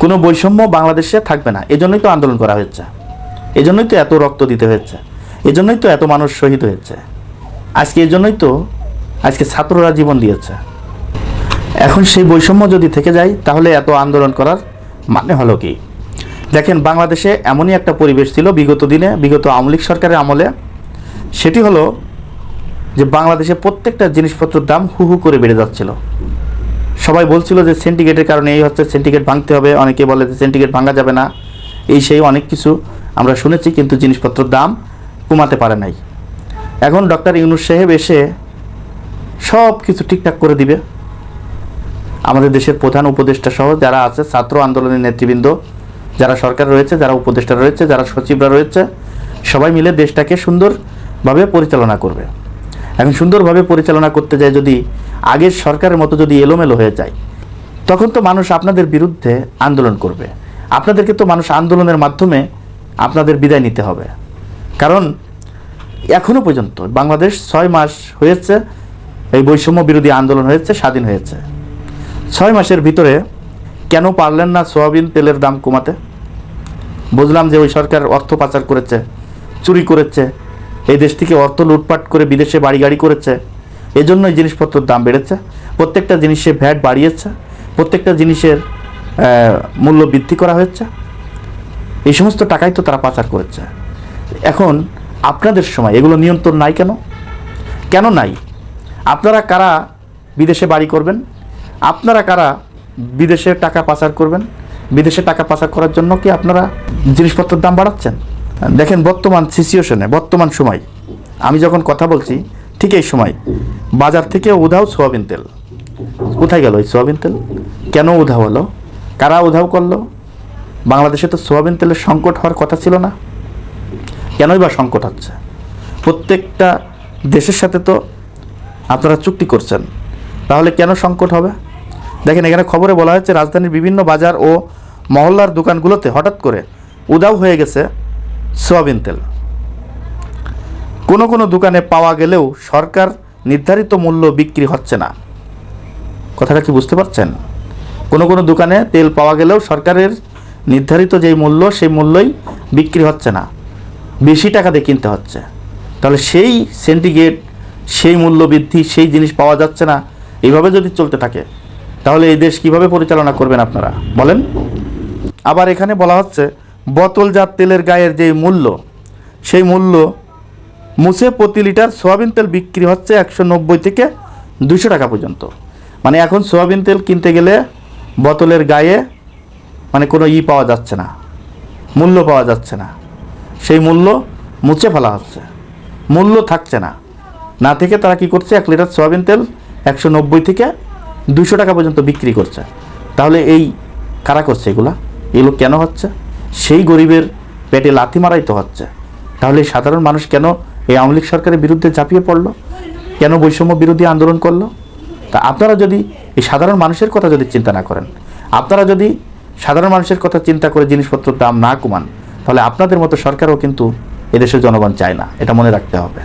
কোনো বৈষম্য বাংলাদেশে থাকবে না। এজন্যই তো আন্দোলন করা হয়েছে। এজন্যই তো এত রক্ত দিতে হয়েছে। এজন্যই তো এত মানুষ শহীদ হয়েছে। আজকে এজন্যই তো আজকে ছাত্ররা জীবন দিয়েছে। এখন সেই বৈষম্য যদি থেকে যায়, তাহলে এত আন্দোলন করার মানে হলো কি? দেখেন, বাংলাদেশে এমনই একটা পরিবেশ ছিল বিগত দিনে, বিগত আওয়ামী লীগ সরকারের আমলে। সেটি হলো যে বাংলাদেশে প্রত্যেকটা জিনিসপত্রের দাম হু হু করে বেড়ে যাচ্ছিল। সবাই বলছিল যে সেন্টিগেটের কারণে এই হচ্ছে সেন্টিগেট ভাঙতে হবে। অনেকে বলে যে সেন্টিগেট ভাঙা যাবে না। এই সেই অনেক কিছু আমরা শুনেছি, কিন্তু জিনিসপত্রের দাম কমাতে পারে নাই। এখন ডক্টর ইউনুস সাহেব এসে সব কিছু ঠিকঠাক করে দিবে। আমাদের দেশের প্রধান উপদেষ্টা সহ যারা আছে, ছাত্র আন্দোলনের নেতৃবৃন্দ, যারা সরকার রয়েছে, যারা উপদেষ্টা রয়েছে, যারা সচিবরা রয়েছে, সবাই মিলে দেশটাকে সুন্দরভাবে পরিচালনা করবে। এখন সুন্দরভাবে পরিচালনা করতে যায় যদি আগের সরকারের মতো যদি এলোমেলো হয়ে যায়, তখন তো মানুষ আপনাদের বিরুদ্ধে আন্দোলন করবে। আপনাদেরকে তো মানুষ আন্দোলনের মাধ্যমে আপনাদের বিদায় নিতে হবে। কারণ এখনও পর্যন্ত বাংলাদেশ ছয় মাস হয়েছে, এই বৈষম্য বিরোধী আন্দোলন হয়েছে, স্বাধীন হয়েছে। ছয় মাসের ভিতরে কেন পারলেন না সোয়াবিন তেলের দাম কমাতে? বুঝলাম যে ওই সরকার অর্থ পাচার করেছে, চুরি করেছে এই দেশ থেকে অর্থ লুটপাট করে বিদেশে বাড়ি গাড়ি করেছে। এজন্যই জিনিসপত্রের দাম বেড়েছে। প্রত্যেকটা জিনিসে ভ্যাট বাড়িয়েছে। প্রত্যেকটা জিনিসের মূল্য বৃদ্ধি করা হয়েছে। এই সমস্ত টাকাই তো তারা পাচার করেছে। এখন আপনাদের সময়, এগুলো নিয়ন্ত্রণ নাই কেন? কেন নাই? আপনারা কারা বিদেশে বাড়ি করবেন? আপনারা কারা বিদেশে টাকা পাচার করবেন? বিদেশে টাকা পাচার করার জন্য কি আপনারা জিনিসপত্রের দাম বাড়াচ্ছেন? দেখেন বর্তমান সিচুয়েশনে বর্তমান সময়, আমি যখন কথা বলছি, ঠিক এই সময়, বাজার থেকে উধাও সোয়াবিন তেল। কোথায় গেল এই সোয়াবিন তেল? কেন উধাও হলো? কারা উধাও করল? বাংলাদেশে তো সোয়াবিন তেলের সংকট হওয়ার কথা ছিল না। কেনই বা সংকট হচ্ছে? প্রত্যেকটা দেশের সাথে তো আপনারা চুক্তি করছেন। তাহলে কেন সংকট হবে? দেখেন, এখানে খবরে বলা হয়েছে, রাজধানীর বিভিন্ন বাজার ও মহল্লার দোকানগুলোতে হঠাৎ করে উদাও হয়ে গেছে। সোয়াবিন তেল। কোনো কোনো দোকানে পাওয়া গেলেও সরকার নির্ধারিত মূল্য বিক্রি হচ্ছে না। কথাটা কি বুঝতে পারছেন? কোনো কোনো দোকানে তেল পাওয়া গেলেও সরকারের নির্ধারিত যেই মূল্য, সেই মূল্যই বিক্রি হচ্ছে না। বেশি টাকা দিয়ে কিনতে হচ্ছে। তাহলে সেই সেন্টিগ্রেড সেই মূল্য বৃদ্ধি, সেই জিনিস পাওয়া যাচ্ছে না এইভাবে যদি চলতে থাকে, তাহলে এই দেশ কীভাবে পরিচালনা করবেন আপনারা? বলেন। আবার এখানে বলা হচ্ছে বোতলজাত তেলের গায়ের যে মূল্য, সেই মূল্য মুছে প্রতি লিটার সোয়াবিন তেল বিক্রি হচ্ছে একশো নব্বই থেকে দুশো টাকা পর্যন্ত। মানে এখন সোয়াবিন তেল কিনতে গেলে বোতলের গায়ে মানে কোনো ই পাওয়া যাচ্ছে না, মূল্য পাওয়া যাচ্ছে না। সেই মূল্য মুছে ফেলা হচ্ছে, মূল্য থাকছে না। না থেকে তারা কি করছে, এক লিটার সয়াবিন তেল একশো নব্বই থেকে দুশো টাকা পর্যন্ত বিক্রি করছে। তাহলে এই কারা করছে এগুলা? এগুলো কেন হচ্ছে? সেই গরিবের পেটে লাথি মারাই তো হচ্ছে। তাহলে সাধারণ মানুষ কেন এই আওয়ামী লীগ সরকারের বিরুদ্ধে ঝাঁপিয়ে পড়ল? কেন বৈষম্য বিরোধী আন্দোলন করল? তা আপনারা যদি এই সাধারণ মানুষের কথা যদি চিন্তা না করেন, আপনারা যদি সাধারণ মানুষের কথা চিন্তা করে জিনিসপত্রের দাম না কমান, তাহলে আপনাদের মতো সরকারও কিন্তু এদেশের জনগণ চায় না। এটা মনে রাখতে হবে।